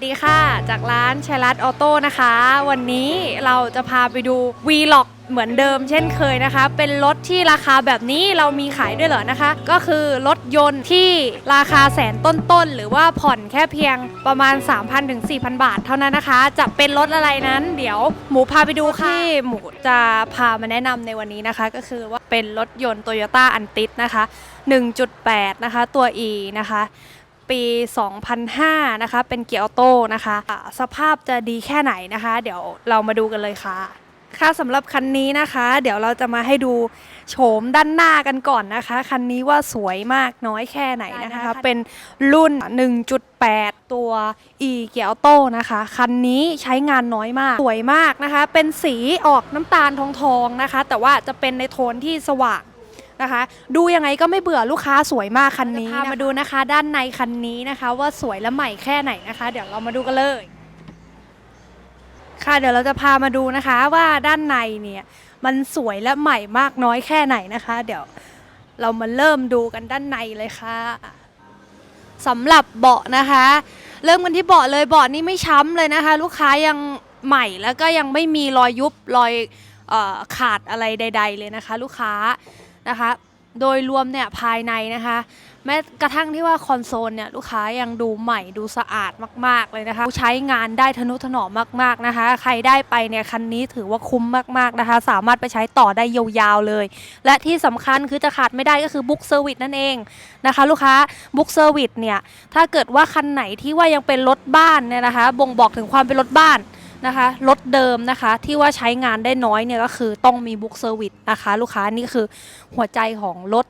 สวัสดีค่ะ จากร้านชัยรัตออโต้นะคะ วันนี้เราจะพาไปดู v l o g เหมือนเดิมเช่นเคยนะคะ เป็นรถที่ราคาแบบนี้เรามีขายด้วยเหรอนะคะ ก็คือรถยนต์ที่ราคาแสนต้นๆ หรือว่าผ่อนแค่เพียงประมาณ 3,000ถึง4,000 บาทเท่านั้นนะคะ จะเป็นรถอะไรนั้น เดี๋ยวหมูพาไปดูค่ะที่หมูจะพามาแนะนำในวันนี้นะคะ ก็คือว่าเป็นรถยนต์ Toyota a n t i s นะคะ 1.8 นะคะตัว E นะคะ ปี 2005 นะคะ เป็นเกียร์ออโต้นะคะอ่าสภาพจะดีแค่ไหนนะคะ เดี๋ยวเรามาดูกันเลยค่ะ ค่ะสำหรับคันนี้นะคะ เดี๋ยวเราจะมาให้ดูโฉมด้านหน้ากันก่อนนะคะ คันนี้ว่าสวยมากน้อยแค่ไหนนะคะ เป็นรุ่น 1.8 ตัว e เกียร์ออโต้นะคะ คันนี้ใช้งานน้อยมาก สวยมากนะคะ เป็นสีออกน้ำตาลทองทองๆนะคะ แต่ว่าจะเป็นในโทนที่สว่าง นะคะ ดูยังไงก็ไม่เบื่อลูกค้าสวยมากคันนี้พามาดูนะคะ ด้านในคันนี้นะคะ ว่าสวยและใหม่แค่ไหนนะคะ เดี๋ยวเรามาดูกันเลย ค่ะเดี๋ยวเราจะพามาดูนะคะว่าด้านในเนี่ยมันสวยและใหม่มากน้อยแค่ไหนนะคะ เดี๋ยวเรามาเริ่มดูกันด้านในเลยค่ะสำหรับเบาะนะคะ เริ่มกันที่เบาะเลยเบาะนี้ไม่ช้ำเลยนะคะ ลูกค้ายังใหม่แล้วก็ยังไม่มีรอยยุบรอยเออขาดอะไรใด ๆ เลยนะคะ ลูกค้า นะคะ โดยรวมเนี่ยภายในนะคะ แม้กระทั่งที่ว่าคอนโซลเนี่ยลูกค้ายังดูใหม่ดูสะอาดมาก ๆเลยนะคะ ใช้งานได้ทนุถนอมมาก ๆนะคะ ใครได้ไปเนี่ยคันนี้ถือว่าคุ้มมากๆนะคะ สามารถไปใช้ต่อได้ยาวๆเลย และที่สำคัญคือจะขาดไม่ได้ก็คือบุ๊กเซอร์วิสนั่นเองนะคะ ลูกค้าบุ๊กเซอร์วิสเนี่ยถ้าเกิดว่าคันไหนที่ว่ายังเป็นรถบ้านเนี่ยนะคะ บ่งบอกถึงความเป็นรถบ้าน นะคะรถเดิมนะคะที่ว่าใช้งานได้น้อยเนี่ยก็คือต้องมีบุ๊กเซอร์วิสนะคะลูกค้านี่คือหัวใจของรถ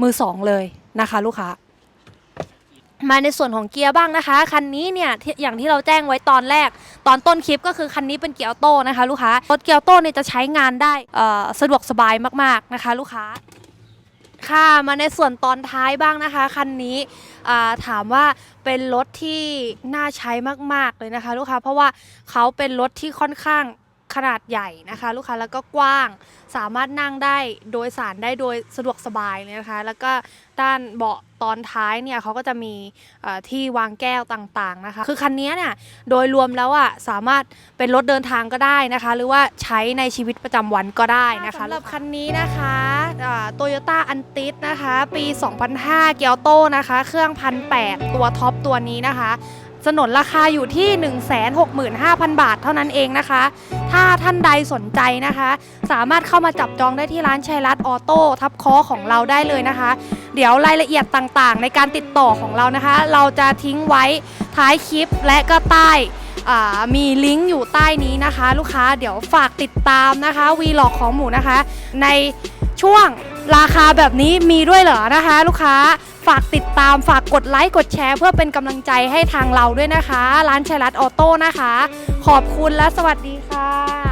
มือสองเลยนะคะลูกค้ามาในส่วนของเกียร์บ้างนะคะ คันนี้เนี่ยอย่างที่เราแจ้งไว้ตอนแรก ตอนต้นคลิปก็คือคันนี้เป็นเกียร์ออโต้นะคะลูกค้ารถเกียร์ออโต้เนี่ยจะใช้งานได้สะดวกสบายมากๆนะคะ ลูกค้า ค่ะมาในส่วนตอนท้ายบ้างนะคะ คันนี้ถามว่าเป็นรถที่น่าใช้มาก ๆ เลยนะคะ ลูกค้าเพราะว่าเขาเป็นรถที่ค่อนข้างขนาดใหญ่นะคะ ลูกค้าแล้วก็กว้างสามารถนั่งได้โดยสารได้โดยสะดวกสบายเลยนะคะ แล้วก็ด้านเบาะตอนท้ายเนี่ยเขาก็จะมีที่วางแก้วต่างๆนะคะ คือคันนี้เนี่ยโดยรวมแล้วอะสามารถเป็นรถเดินทางก็ได้นะคะ หรือว่าใช้ในชีวิตประจำวันก็ได้นะคะสำหรับคันนี้นะคะ โตโยต้าอันติสนะคะ ปี 2005 เกียวโตนะคะ เครื่องพันแตัวท็อปตัวนี้นะคะสนนราคาอยู่ที่ 165,000 บาทเท่านั้นเองนะคะ ถ้าท่านใดสนใจนะคะ สามารถเข้ามาจับจองได้ที่ร้านชัยรัตออโต้ทับคอของเราได้เลยนะคะ เดี๋ยวรายละเอียดต่างๆ ในการติดต่อของเรานะคะ เราจะทิ้งไว้ท้ายคลิปและก็ใต้มีลิงก์อยู่ใต้นี้นะคะ ลูกค้าเดี๋ยวฝากติดตามนะคะวีล็อกของหมูนะคะ ใน ช่วงราคาแบบนี้มีด้วยเหรอนะคะ ลูกค้าฝากติดตามฝากกดไลค์กดแชร์เพื่อเป็นกำลังใจให้ทางเราด้วยนะคะ ร้านชัยรัตออโต้นะคะ ขอบคุณและสวัสดีค่ะ